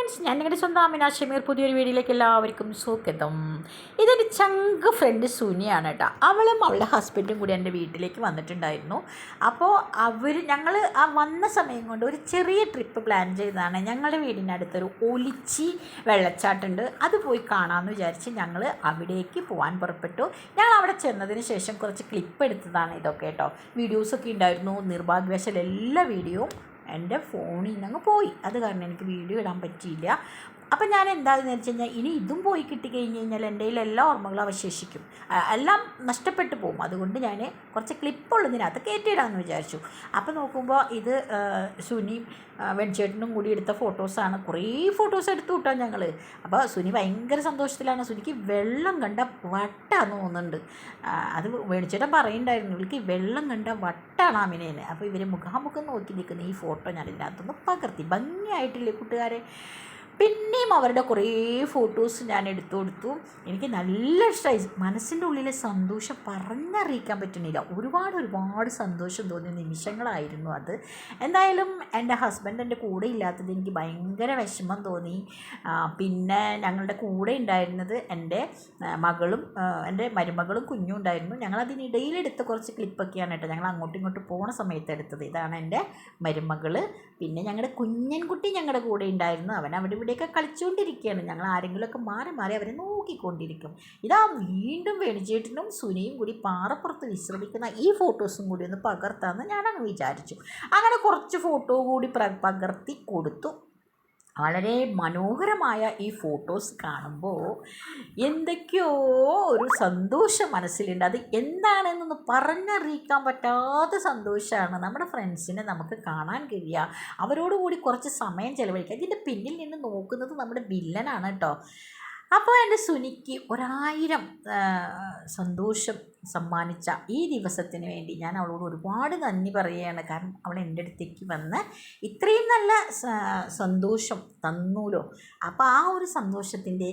Friends ഞാൻ നിങ്ങളുടെ സ്വന്തം അമിന ഷമീർ പുതിയൊരു വീഡിയോയിലേക്ക് എല്ലാവർക്കും സ്വാഗതം. ഇതൊരു ചങ്ക് ഫ്രണ്ട് സുനിയാണ് കേട്ടോ. അവളും അവളുടെ ഹസ്ബൻഡും കൂടി എന്റെ വീട്ടിലേക്ക് വന്നിട്ടുണ്ടായിരുന്നു. അപ്പോൾ അവർ ഞങ്ങൾ ആ വന്ന സമയം കൊണ്ട് ഒരു ചെറിയ ട്രിപ്പ് പ്ലാൻ ചെയ്തതാണ്. ഞങ്ങളുടെ വീടിനടുത്തൊരു ഒലിച്ചി വെള്ളച്ചാട്ടമുണ്ട് അത് പോയി കാണാമെന്ന് വിചാരിച്ച് ഞങ്ങൾ അവിടേക്ക് പോകാൻ പുറപ്പെട്ടു. ഞങ്ങൾ അവിടെ ചെന്നതിന് ശേഷം കുറച്ച് ക്ലിപ്പ് എടുത്തതാണ് ഇതൊക്കെ കേട്ടോ. വീഡിയോസൊക്കെ ഉണ്ടായിരുന്നു. നിർഭാഗ്യവശാൽ എല്ലാ വീഡിയോയും എന്റെ ഫോണിൽ നിന്ന് അങ്ങ് പോയി. അത് കാരണം എനിക്ക് വീഡിയോ ഇടാൻ പറ്റിയില്ല. അപ്പം ഞാൻ എന്താണെന്ന് വെച്ച് കഴിഞ്ഞാൽ ഇനി ഇതും പോയി കിട്ടിക്കഴിഞ്ഞ് കഴിഞ്ഞാൽ എന്റെ കയ്യിൽ എല്ലാ ഓർമ്മകളും അവശേഷിക്കും. എല്ലാം നഷ്ടപ്പെട്ടു പോകും. അതുകൊണ്ട് ഞാൻ കുറച്ച് ക്ലിപ്പുള്ളതിനകത്ത് കയറ്റിയിടാമെന്ന് വിചാരിച്ചു. അപ്പോൾ നോക്കുമ്പോൾ ഇത് സുനി വെൺചേട്ടനും കൂടി എടുത്ത ഫോട്ടോസാണ് കുറേ ഫോട്ടോസ് എടുത്തു കിട്ടാം ഞങ്ങൾ അപ്പോൾ സുനി ഭയങ്കര സന്തോഷത്തിലാണ്. സുനിക്ക് വെള്ളം കണ്ട വട്ടാന്ന് തോന്നുന്നുണ്ട്. അത് വെണിച്ചേട്ടൻ പറയുന്നുണ്ടായിരുന്നു. ഇവൾക്ക് വെള്ളം കണ്ട വട്ടാണ് അമിനേനെ അപ്പോൾ ഇവർ മുഖാമുഖം നോക്കി നിൽക്കുന്ന ഈ ഫോട്ടോ ഞാൻ ഇതിനകത്തൊന്ന് പകർത്തി. ഭംഗിയായിട്ടില്ലേ കൂട്ടുകാരെ? പിന്നെയും അവരുടെ കുറേ ഫോട്ടോസ് ഞാൻ എടുത്തു കൊടുത്തു. എനിക്ക് നല്ല ഇഷ്ടമായി മനസ്സിന്റെ ഉള്ളിലെ സന്തോഷം പറഞ്ഞറിയിക്കാൻ പറ്റുന്നില്ല. ഒരുപാട് ഒരുപാട് സന്തോഷം തോന്നിയ നിമിഷങ്ങളായിരുന്നു അത്. എന്തായാലും എന്റെ ഹസ്ബൻഡ് എന്റെ കൂടെ ഇല്ലാത്തത് എനിക്ക് ഭയങ്കര വിഷമം തോന്നി. പിന്നെ ഞങ്ങളുടെ കൂടെ ഉണ്ടായിരുന്നത് എന്റെ മകളും എന്റെ മരുമകളും കുഞ്ഞും ഉണ്ടായിരുന്നു. ഞങ്ങൾ അതിനിടയിൽ എടുത്ത കുറച്ച് ക്ലിപ്പൊക്കെയാണ് കേട്ടോ ഞങ്ങൾ അങ്ങോട്ടും ഇങ്ങോട്ടും പോണ സമയത്ത് എടുത്തത്. ഇതാണ് എന്റെ മരുമകൾ പിന്നെ ഞങ്ങളുടെ കുഞ്ഞൻകുട്ടി ഞങ്ങളുടെ കൂടെ ഉണ്ടായിരുന്നു. അവൻ അവിടെ ഇവിടെയൊക്കെ കളിച്ചുകൊണ്ടിരിക്കുകയാണ്. ഞങ്ങൾ ആരെങ്കിലുമൊക്കെ മാറി മാറി അവരെ നോക്കിക്കൊണ്ടിരിക്കും. ഇതാ വീണ്ടും വേണിച്ചേട്ടനും സുനിയും കൂടി പാറപ്പുറത്ത് വിശ്രമിക്കുന്ന ഈ ഫോട്ടോസും കൂടി ഒന്ന് പകർത്താമെന്ന് ഞാനങ്ങ് വിചാരിച്ചു. അങ്ങനെ കുറച്ച് ഫോട്ടോ കൂടി പകർത്തി കൊടുത്തു. വളരെ മനോഹരമായ ഈ ഫോട്ടോസ് കാണുമ്പോൾ എന്തൊക്കെയോ ഒരു സന്തോഷം മനസ്സിലുണ്ട്. അത് എന്താണെന്നൊന്ന് പറഞ്ഞറിയിക്കാൻ പറ്റാത്ത സന്തോഷമാണ് നമ്മുടെ ഫ്രണ്ട്സിനെ നമുക്ക് കാണാൻ കഴിയുക. അവരോടുകൂടി കുറച്ച് സമയം ചിലവഴിക്കുക. ഇതിന്റെ പിന്നിൽ നിന്ന് നോക്കുന്നത് നമ്മുടെ വില്ലനാണ് കേട്ടോ അപ്പോൾ എന്റെ സുനിക്ക് ഒരായിരം സന്തോഷം സമ്മാനിച്ച ഈ ദിവസത്തിന് വേണ്ടി ഞാൻ അവളോട് ഒരുപാട് നന്ദി പറയുകയാണ്. കാരണം അവൾ എന്റെ അടുത്തേക്ക് വന്ന് ഇത്രയും നല്ല സന്തോഷം തന്നൂലോ? അപ്പോൾ ആ ഒരു സന്തോഷത്തിന്റെ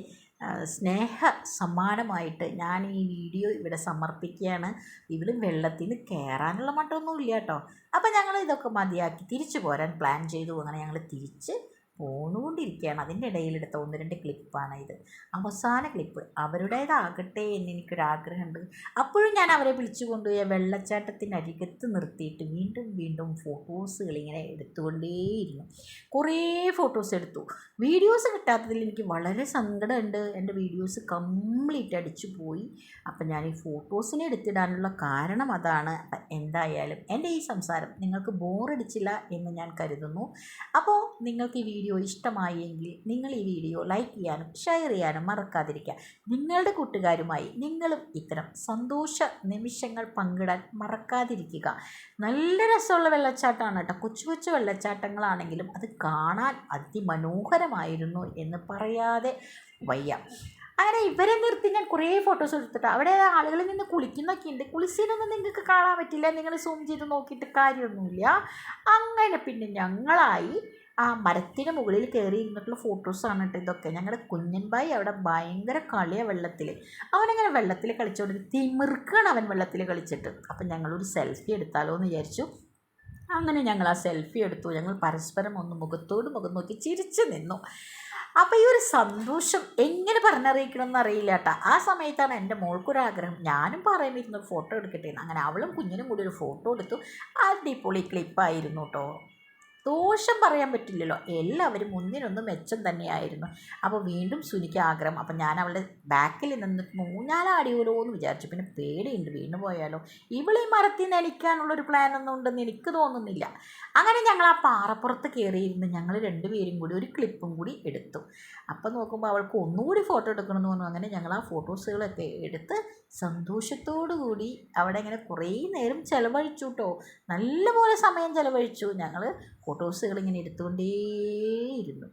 സ്നേഹ സമ്മാനമായിട്ട് ഞാൻ ഈ വീഡിയോ ഇവിടെ സമർപ്പിക്കുകയാണ്. ഇവൾ വെള്ളത്തിൽ കയറാനുള്ള മട്ടൊന്നും കേട്ടോ. അപ്പോൾ ഞങ്ങൾ ഇതൊക്കെ മതിയാക്കി. തിരിച്ചു പോരാൻ പ്ലാൻ ചെയ്തു. അങ്ങനെ ഞങ്ങൾ തിരിച്ച് പോന്നുകൊണ്ടിരിക്കുകയാണ് അതിന്റെ ഇടയിലെടുത്ത ഒന്ന് രണ്ട് ക്ലിപ്പാണ് ഇത്. അവസാന ക്ലിപ്പ്. അവരുടേതാകട്ടെ എന്ന് എനിക്കൊരാഗ്രഹമുണ്ട്. അപ്പോഴും ഞാൻ അവരെ വിളിച്ചു കൊണ്ടുപോയി വെള്ളച്ചാട്ടത്തിനരികത്ത് നിർത്തിയിട്ട് വീണ്ടും വീണ്ടും ഫോട്ടോസുകൾ ഇങ്ങനെ എടുത്തുകൊണ്ടേയിരുന്നു. കുറേ ഫോട്ടോസ് എടുത്തു. വീഡിയോസ് കിട്ടാത്തതിൽ എനിക്ക് വളരെ സങ്കടമുണ്ട്. എന്റെ വീഡിയോസ് കംപ്ലീറ്റ് അടിച്ചു പോയി. അപ്പം ഞാൻ ഈ ഫോട്ടോസിനെ എടുത്തിടാനുള്ള കാരണം അതാണ്. എന്തായാലും എന്റെ ഈ സംസാരം നിങ്ങൾക്ക് ബോറടിച്ചില്ല എന്ന് ഞാൻ കരുതുന്നു. അപ്പോൾ നിങ്ങൾക്ക് ഈ വീഡിയോ ഇഷ്ടമായി എങ്കിൽ നിങ്ങൾ ഈ വീഡിയോ ലൈക്ക് ചെയ്യാനും ഷെയർ ചെയ്യാനും മറക്കാതിരിക്കുക. നിങ്ങളുടെ കൂട്ടുകാരുമായി നിങ്ങളും ഇത്തരം സന്തോഷ നിമിഷങ്ങൾ പങ്കിടാൻ മറക്കാതിരിക്കുക. നല്ല രസമുള്ള വെള്ളച്ചാട്ടമാണ് കേട്ടോ. കൊച്ചു കൊച്ചു വെള്ളച്ചാട്ടങ്ങളാണെങ്കിലും അത് കാണാൻ അതിമനോഹരമായിരുന്നു എന്ന് പറയാതെ വയ്യ. അങ്ങനെ ഇവരെ നിർത്തി ഞാൻ കുറേ ഫോട്ടോസ് എടുത്തിട്ട് അവിടെ ആളുകളിൽ നിന്ന് കുളിക്കുന്നൊക്കെ ഉണ്ട്. കുളിസീനൊന്നും നിങ്ങൾക്ക് കാണാൻ പറ്റില്ല. നിങ്ങൾ സൂം ചെയ്ത് നോക്കിയിട്ട് കാര്യമൊന്നുമില്ല. അങ്ങനെ പിന്നെ ഞങ്ങളായി ആ മരത്തിന് മുകളിൽ കയറി ഇരുന്നിട്ടുള്ള ഫോട്ടോസാണ് കേട്ടോ ഇതൊക്കെ. ഞങ്ങളുടെ കുഞ്ഞൻബായി അവിടെ ഭയങ്കര കളിയ വെള്ളത്തിൽ അവനങ്ങനെ വെള്ളത്തിൽ കളിച്ചുകൊണ്ട് തിമിർക്കാണ് അവൻ വെള്ളത്തിൽ കളിച്ചിട്ട്. അപ്പം ഞങ്ങളൊരു സെൽഫി എടുത്താലോ എന്ന് വിചാരിച്ചു. അങ്ങനെ ഞങ്ങൾ ആ സെൽഫി എടുത്തു. ഞങ്ങൾ പരസ്പരം ഒന്ന് മുഖത്തോട് മുഖം നോക്കി ചിരിച്ചു നിന്നു. അപ്പോൾ ഈ ഒരു സന്തോഷം എങ്ങനെ പറഞ്ഞറിയിക്കണം അറിയില്ല കേട്ടോ. ആ സമയത്താണ് എന്റെ മോൾക്കൊരാഗ്രഹം ഞാനും പറയുമ്പോൾ ഫോട്ടോ എടുക്കട്ടെ. അങ്ങനെ അവളും കുഞ്ഞിനും കൂടി ഒരു ഫോട്ടോ എടുത്തു. അടിപൊളി ക്ലിപ്പായിരുന്നു കേട്ടോ ദോഷം പറയാൻ പറ്റില്ലല്ലോ. എല്ലാവരും ഒന്നിനൊന്നും മെച്ചം തന്നെയായിരുന്നു. അപ്പോൾ വീണ്ടും സുനിക്ക് ആഗ്രഹം. അപ്പം ഞാൻ അവളുടെ ബാക്കിൽ നിന്ന് മൂന്നാലാടിയോലോ എന്ന് വിചാരിച്ചു. പിന്നെ പേടിയുണ്ട്. വീണ്ടും പോയാലോ? ഇവളീ മരത്തിൽ നിന്ന് പ്ലാൻ പ്ലാനൊന്നും ഉണ്ടെന്ന് എനിക്ക് തോന്നുന്നില്ല. അങ്ങനെ ഞങ്ങൾ ആ പാറപ്പുറത്ത് കയറിയിരുന്ന് ഞങ്ങൾ രണ്ടുപേരും കൂടി ഒരു ക്ലിപ്പും കൂടി എടുത്തു. അപ്പം നോക്കുമ്പോൾ അവൾക്ക് ഒന്നുകൂടി ഫോട്ടോ എടുക്കണമെന്ന് പറഞ്ഞു. അങ്ങനെ ഞങ്ങൾ ആ ഫോട്ടോസുകളൊക്കെ എടുത്ത് സന്തോഷത്തോടു കൂടി അവിടെ ഇങ്ങനെ കുറേ നേരം ചിലവഴിച്ചു കേട്ടോ. നല്ലപോലെ സമയം ചിലവഴിച്ചു. ഞങ്ങൾ ഫോട്ടോസുകൾ ഇങ്ങനെ എടുത്തുകൊണ്ടേയിരുന്നു